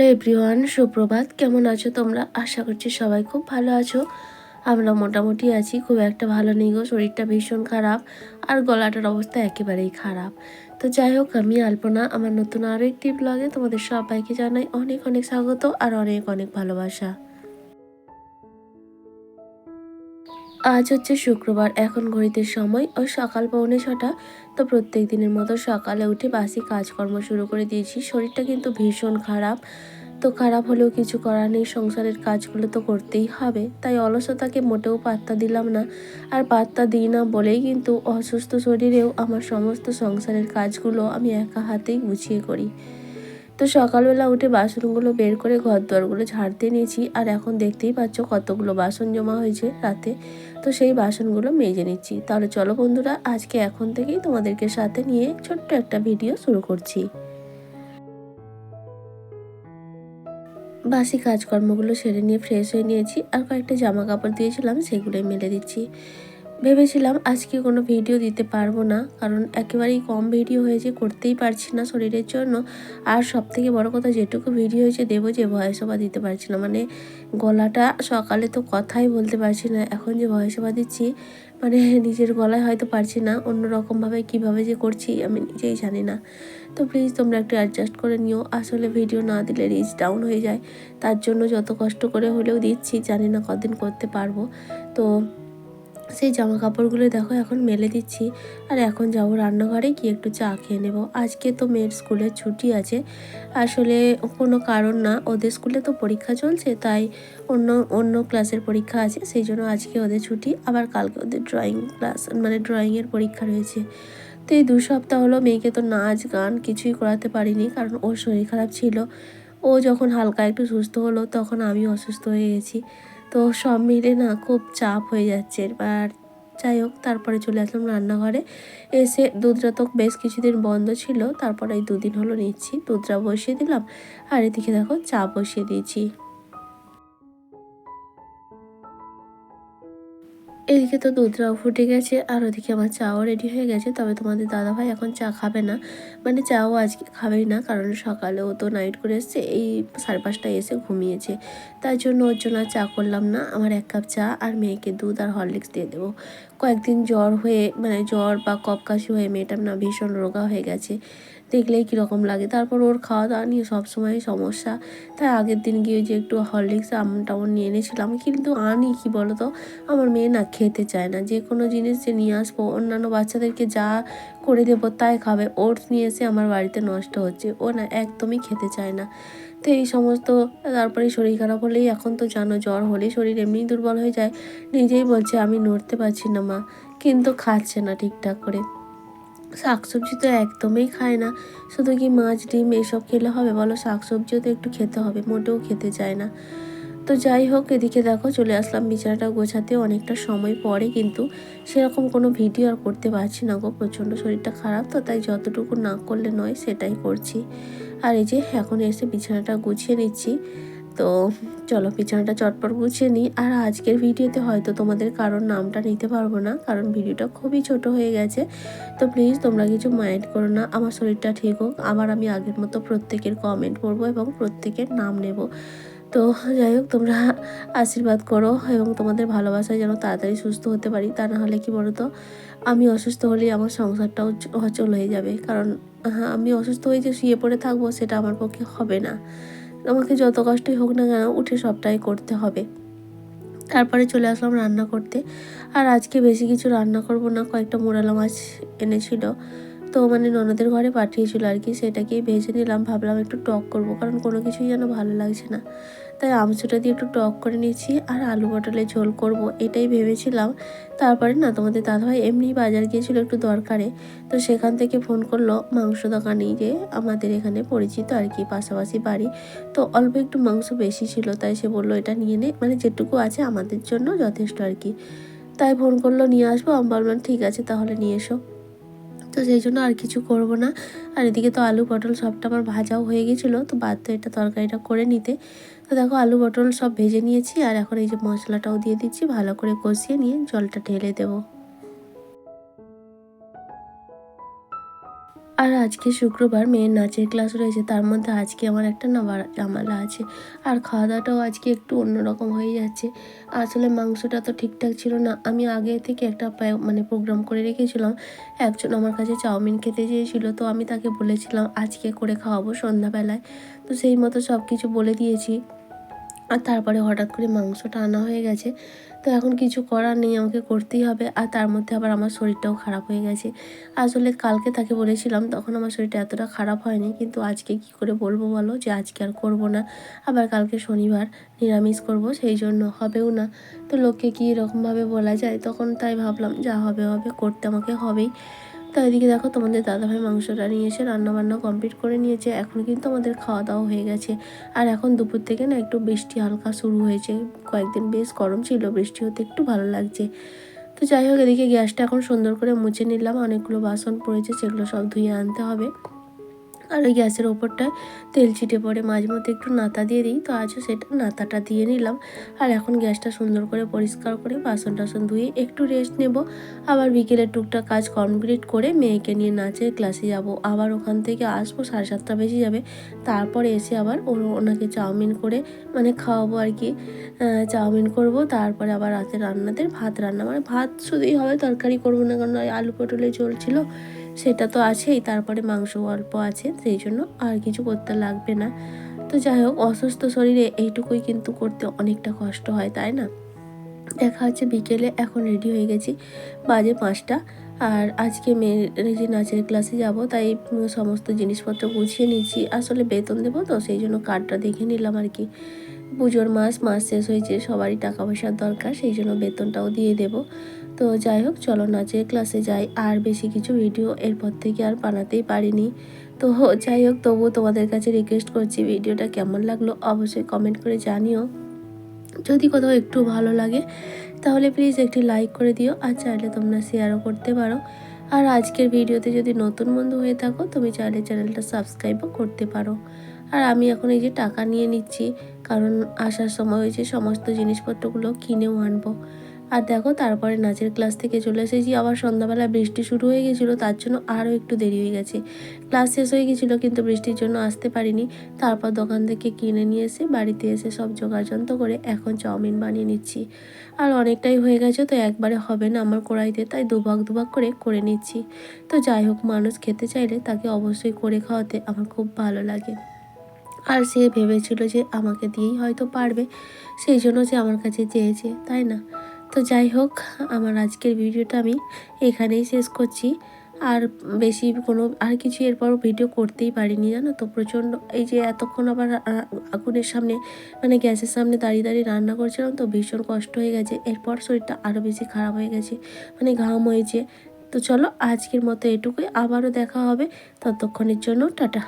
Hello everyone, সুপ্রভাত। কেমন আছো তোমরা? আশা করছি সবাই খুব ভালো আছো। আমরা মোটামুটি আছি, খুব একটা ভালো নেই গো, শরীরটা ভীষণ খারাপ আর গলাটার অবস্থা একেবারেই খারাপ। তো যাই হোক, আমি আলপনা, আমার নতুন আরও একটি ব্লগে তোমাদের সবাইকে জানাই অনেক অনেক স্বাগত আর অনেক অনেক ভালোবাসা। আজ হচ্ছে শুক্রবার। এখন ঘড়িতে সময় ওই সকাল পৌনে ছটা। তো প্রত্যেক দিনের মতো সকালে উঠে বাসি কাজকর্ম শুরু করে দিয়েছি। শরীরটা কিন্তু ভীষণ খারাপ। তো খারাপ হলেও কিছু করার নেই। সংসারের কাজগুলো তো করতেই হবে। তাই অলসতাকে মোটেও পাত্তা দিলাম না। আর পাত্তা দিই না বলেই কিন্তু অসুস্থ শরীরেও আমার সমস্ত সংসারের কাজগুলো আমি একা হাতেই গুছিয়ে করি। তো সকালবেলা উঠে বাসনগুলো বের করে ঘর দুয়ারগুলো ঝাড়তে নিয়েছি। আর এখন দেখতেই পাচ্ছ কতগুলো বাসন জমা হয়েছে রাতে। তো সেই বাসনগুলো মেজে নিচ্ছি। তাহলে চলো বন্ধুরা, আজকে এখন থেকেই তোমাদেরকে সাথে নিয়ে ছোট্ট একটা ভিডিও শুরু করছি। বাসি কাজকর্মগুলো সেরে নিয়ে ফ্রেশ হয়ে নিয়েছি। আর কয়েকটা জামা কাপড় দিয়েছিলাম, সেগুলোই মেলে দিচ্ছি। ভেবেছিলাম আজকে কোনো ভিডিও দিতে পারব না, কারণ একেবারেই কম ভিডিও হয়েছে, করতেই পারছি না শরীরের জন্য। আর সব থেকে বড় কথা, যেটুকু ভিডিও হয়েছে দেবো যে ভয়েস দিতে পারছি না। মানে গলাটা সকালে তো কথাই বলতে পারছি না, এখন যে ভয়েস দিচ্ছি মানে নিজের গলায় হয়তো পারছি না অন্য রকমভাবে কীভাবে যে করছি, আমি নিজেই জানি না। তো প্লিজ তোমরা একটু অ্যাডজাস্ট করে নিও, আসলে ভিডিও না দিলে রিচ ডাউন হয়ে যায়। তার জন্য যত কষ্ট করে হলেও দিচ্ছি, জানি না কদিন করতে পারব। তো সেই জামা কাপড়গুলো দেখো, এখন মেলে দিচ্ছি। আর এখন যাব রান্নাঘরে গিয়ে একটু চা খেয়ে নেব। আজকে তো মেয়ের স্কুলের ছুটি আছে। আসলে কোনো কারণ না, ওদের স্কুলে তো পরীক্ষা চলছে, তাই অন্য অন্য ক্লাসের পরীক্ষা আছে, সেই জন্য আজকে ওদের ছুটি। আবার কালকে ওদের ড্রয়িং ক্লাস মানে ড্রয়িংয়ের পরীক্ষা রয়েছে। তো এই দু সপ্তাহ হলো মেয়েকে তো নাচ, গান কিছুই করাতে পারিনি, কারণ ওর শরীর খারাপ ছিল। ও যখন হালকা একটু সুস্থ হলো, তখন আমি অসুস্থ হয়ে গেছি। তো সব মিলে না খুব চাপ হয়ে যাচ্ছে। এবার যাই হোক, তারপরে চলে আসলাম রান্নাঘরে। এসে দুধরা তো বেশ কিছুদিন বন্ধ ছিল, তারপরে এই দুদিন হলো নিচ্ছি। দুধরা বসিয়ে দিলাম, আর এদিকে দেখো চা বসিয়ে দিয়েছি। এদিকে তো দুধটাও ফুটে গেছে, আর ওদিকে আমার চাও রেডি হয়ে গেছে। তবে তোমাদের দাদাভাই এখন চা খাবে না। মানে চাও আজকে খাবেই না, কারণ সকালে ও তো নাইট করে এসছে, এই সাড়ে পাঁচটায় এসে ঘুমিয়েছে। তাই জন্য ওর জন্য চা করলাম না। আমার এক কাপ চা আর মেয়েকে দুধ আর হরলিক্স দিয়ে দেবো। কয়েকদিন জ্বর হয়ে মানে জ্বর বা কপ কাশি হয়ে মেয়েটার না ভীষণ রোগা হয়ে গেছে। দেখলেই কীরকম লাগে। তারপর ওর খাওয়া দাওয়া নিয়ে সবসময় সমস্যা। তাই আগের দিন গিয়ে যে একটু হরলিক্স আমন টামন নিয়ে এনেছিলাম। কিন্তু আনি কি বলো তো আমার মেয়ে না খেতে চায় না। যে কোনো জিনিস যে নিয়ে আসব, অন্যান্য বাচ্চাদেরকে যা করে দেবো তাই খাবে। ওটস নিয়ে এসে আমার বাড়িতে নষ্ট হচ্ছে। ও না একদমই খেতে চায় না। তো এই সমস্ত, তারপরে শরীর খারাপ হলেই এখন তো জানো জ্বর হলে শরীর এমনি দুর্বল হয়ে যায়। নিজেই বলছে, আমি নড়তে পারছি না মা। কিন্তু খাচ্ছে না ঠিকঠাক করে। শাকসবজি তো একদমই খায় না। শুধু কি মাছ, ডিম এসব খেলে হবে বলো? শাকসবজিও তো একটু খেতে হবে, মোটেও খেতে চায় না। তো যাই হোক, এদিকে দেখো, চলে আসলাম বিছানাটা গোছাতে। অনেকটা সময় পরে কিন্তু সেরকম কোনো ভিডিও আর করতে পারছি না গো। প্রচণ্ড শরীরটা খারাপ তো, তাই যতটুকু না করলে নয়, সেটাই করছি। আর এই যে এখন এসে বিছানাটা গুছিয়ে নিচ্ছি। তো চলো বিছানাটা চটপট গুছিয়ে নিই। আর আজকের ভিডিওতে হয়তো তোমাদের কারোর নামটা নিতে পারব না, কারণ ভিডিওটা খুবই ছোট হয়ে গেছে। তো প্লিজ তোমরা কিছু মাইন্ড করো না, আমার শরীরটা ঠিক হোক, আবার আমি আগের মতো প্রত্যেকের কমেন্ট করব এবং প্রত্যেকের নাম নেব। তো যাই হোক, তোমরা আশীর্বাদ করো এবং তোমাদের ভালোবাসায় যেন তাড়াতাড়ি সুস্থ হতে পারি, তা না হলে কি বলো তো আমি অসুস্থ হলেই আমার সংসারটাও অচল হয়ে যাবে। কারণ হ্যাঁ আমি অসুস্থ হয়ে যে শুয়ে পড়ে থাকব, সেটা আমার পক্ষে হবে না। আমাকে যত কষ্টই হোক না কেন উঠে সবটাই করতে হবে। তারপরে চলে আসলাম রান্না করতে। আর আজকে বেশি কিছু রান্না করব না, কয়েকটা মোরালা মাছ এনেছিল। তো মানে ননদের ঘরে পাঠিয়েছিল আর কি, সেটাকেই ভেজে নিলাম। ভাবলাম একটু টক করব, কারণ কোনো কিছুই যেন ভালো লাগছে না। তাই আমচুটা দিয়ে একটু টক করে নিয়েছি আর আলু পটলের ঝোল করব, এটাই ভেবেছিলাম। তারপরে না তোমাদের দাদাভাই এমনি বাজার গিয়েছিল একটু দরকারে, তো সেখান থেকে ফোন করল মাংস দোকানেই যে আমাদের এখানে পরিচিত আর কি, পাশাপাশি বাড়ি। তো অল্প একটু মাংস বেশি ছিল, তাই সে বলল, এটা নিয়ে নে। মানে যেটুকু আছে আমাদের জন্য যথেষ্ট আর কি। তাই ফোন করল, নিয়ে আসব? আমি বললাম, ঠিক আছে, তাহলে নিয়ে এসো। তো সেই জন্য আর কিছু করব না। আর এদিকে তো আলু, পটল সবটা আমার ভাজাও হয়ে গেছিল, তো বাধ্য এটা তরকারিটা করে নিতে। তো দেখো, আলু, পটল সব ভেজে নিয়েছি, আর এখন এই যে মশলাটাও দিয়ে দিচ্ছি, ভালো করে কষিয়ে নিয়ে জলটা ঢেলে দেবো। আর আজকে শুক্রবার মেয়ের নাচের ক্লাস রয়েছে, তার মধ্যে আজকে আমার একটা নাবার জামালা আছে। আর খাওয়া দাওয়াটাও আজকে একটু অন্যরকম হয়ে যাচ্ছে। আসলে মাংসটা তো ঠিকঠাক ছিল না। আমি আগে থেকে একটা মানে প্রোগ্রাম করে রেখেছিলাম। একজন আমার কাছে চাউমিন খেতে চেয়েছিল, তো আমি তাকে বলেছিলাম, আজকে করে খাওয়াবো সন্ধ্যাবেলায়। তো সেই মতো সব কিছু বলে দিয়েছি। আর তারপরে হঠাৎ করে মাংসটা আনা হয়ে গেছে। তো এখন কিছু করার নেই, আমাকে করতেই হবে। আর তার মধ্যে আবার আমার শরীরটাও খারাপ হয়ে গেছে। আসলে কালকে তাকে বলেছিলাম, তখন আমার শরীরটা এতটা খারাপ হয়নি। কিন্তু আজকে কি করে বলব বলো যে, আজকে আর করব না। আবার কালকে শনিবার নিরামিষ করব, সেই জন্য হবেও না। তো লোককে কী এরকমভাবে বলা যায়? তখন তাই ভাবলাম, যা হবে হবে, করতে আমাকে হবেই। তো এদিকে দেখো তোমাদের দাদাভাই মাংসটা নিয়ে এসে রান্নাবান্না কমপ্লিট করে নিয়েছে। এখন কিন্তু আমাদের খাওয়া দাওয়া হয়ে গেছে। আর এখন দুপুর থেকে না একটু বৃষ্টি হালকা শুরু হয়েছে। কয়েকদিন বেশ গরম ছিল, বৃষ্টি হতে একটু ভালো লাগছে। তো যাই হোক, এদিকে গ্যাসটা এখন সুন্দর করে মুছে নিলাম। অনেকগুলো বাসন পড়েছে, সেগুলো সব ধুয়ে আনতে হবে। আর ওই গ্যাসের ওপরটায় তেল ছিটে পড়ে মাঝে মধ্যে একটু নাতা দিয়ে দিই। তো আজও সেটা নাতাটা দিয়ে নিলাম। আর এখন গ্যাসটা সুন্দর করে পরিষ্কার করে বাসন টাসন ধুয়ে একটু রেস্ট নেব। আবার বিকেলের টুকটাক কাজ কমপ্লিট করে মেয়েকে নিয়ে নাচের ক্লাসে যাব। আবার ওখান থেকে আসব সাড়ে সাতটা বেজে যাবে। তারপরে এসে আবার ওর ওনাকে চাউমিন করে মানে খাওয়াবো আর কি। চাউমিন করব। তারপরে আবার রাতে রান্নাতে ভাত রান্না। মানে ভাত শুধুই হবে, তরকারি করব না কারণ আলু পটলে চলছিল সেটা তো আছেই, তারপরে মাংস অল্প আছে, সেই জন্য আর কিছু করতে লাগবে না। তো যাই হোক, অসুস্থ শরীরে এইটুকুই কিন্তু করতে অনেকটা কষ্ট হয়, তাই না? দেখা হচ্ছে বিকেলে, এখন রেডি হয়ে গেছি, বাজে পাঁচটা। আর আজকে মেয়ের যে নাচের ক্লাসে যাব, তাই সমস্ত জিনিসপত্র গুছিয়ে নিচ্ছি। আসলে বেতন দেবো তো, সেই জন্য কার্ডটা দেখে নিলাম আর কি। পুজোর মাস মাস শেষ হয়েছে, সবারই টাকা পয়সার দরকার, সেই জন্য বেতনটাও দিয়ে দেব। তো যাই হোক, চলো নাচের ক্লাসে যাই। আর বেশি কিছু ভিডিও এরপর থেকে আর বানাতেই পারিনি। তো যাই হোক, তবুও তোমাদের কাছে রিকোয়েস্ট করছি ভিডিওটা কেমন লাগল অবশ্যই কমেন্ট করে জানিও। যদি কোথাও একটু ভালো লাগে, তাহলে প্লিজ একটি লাইক করে দিও আর চাইলে তোমরা শেয়ারও করতে পারো। আর আজকের ভিডিওতে যদি নতুন বন্ধু হয়ে থাকো, তুমি চাইলে চ্যানেলটা সাবস্ক্রাইবও করতে পারো। আর আমি এখন এই যে টাকা নিয়ে নিচ্ছি, কারণ আসার সময় হয়েছে, সমস্ত জিনিসপত্রগুলো কিনেও আনব। আর দেখো, তারপরে নাচের ক্লাস থেকে চলে এসেছি। আবার সন্ধ্যাবেলা বৃষ্টি শুরু হয়ে গেছিল, তার জন্য আরও একটু দেরি হয়ে গেছে। ক্লাস শেষ হয়ে গেছিল, কিন্তু বৃষ্টির জন্য আসতে পারিনি। তারপর দোকান থেকে কিনে নিয়ে এসে বাড়িতে এসে সব জোগাড়যন্ত্র করে এখন চাউমিন বানিয়ে নিচ্ছি। আর অনেকটাই হয়ে গেছে তো, একবারে হবে না আমার কড়াইতে, তাই দুভাগ দুভাগ করে করে নিচ্ছি। তো যাই হোক, মানুষ খেতে চাইলে তাকে অবশ্যই করে খাওয়াতে আমার খুব ভালো লাগে। আর সে ভেবেছিল যে আমাকে দিয়েই হয়তো পারবে, সেই জন্য সে আমার কাছে চেয়েছে, তাই না? তো যাই হোক, আমার আজকের ভিডিওটা আমি এখানেই শেষ করছি। আর বেশি কোনো, আর কিছু এরপর ভিডিও করতেই পারিনি, জানো তো? প্রচণ্ড, এই যে এতক্ষণ আবার আগুনের সামনে মানে গ্যাসের সামনে দাঁড়িয়ে দাঁড়িয়ে রান্না করছিলাম তো ভীষণ কষ্ট হয়ে গেছে। এরপর শরীরটা আরও বেশি খারাপ হয়ে গেছে মানে ঘাম হয়েছে। তো চলো, আজকের মতো এটুকুই, আবারও দেখা হবে ততক্ষণের জন্য, টাটা।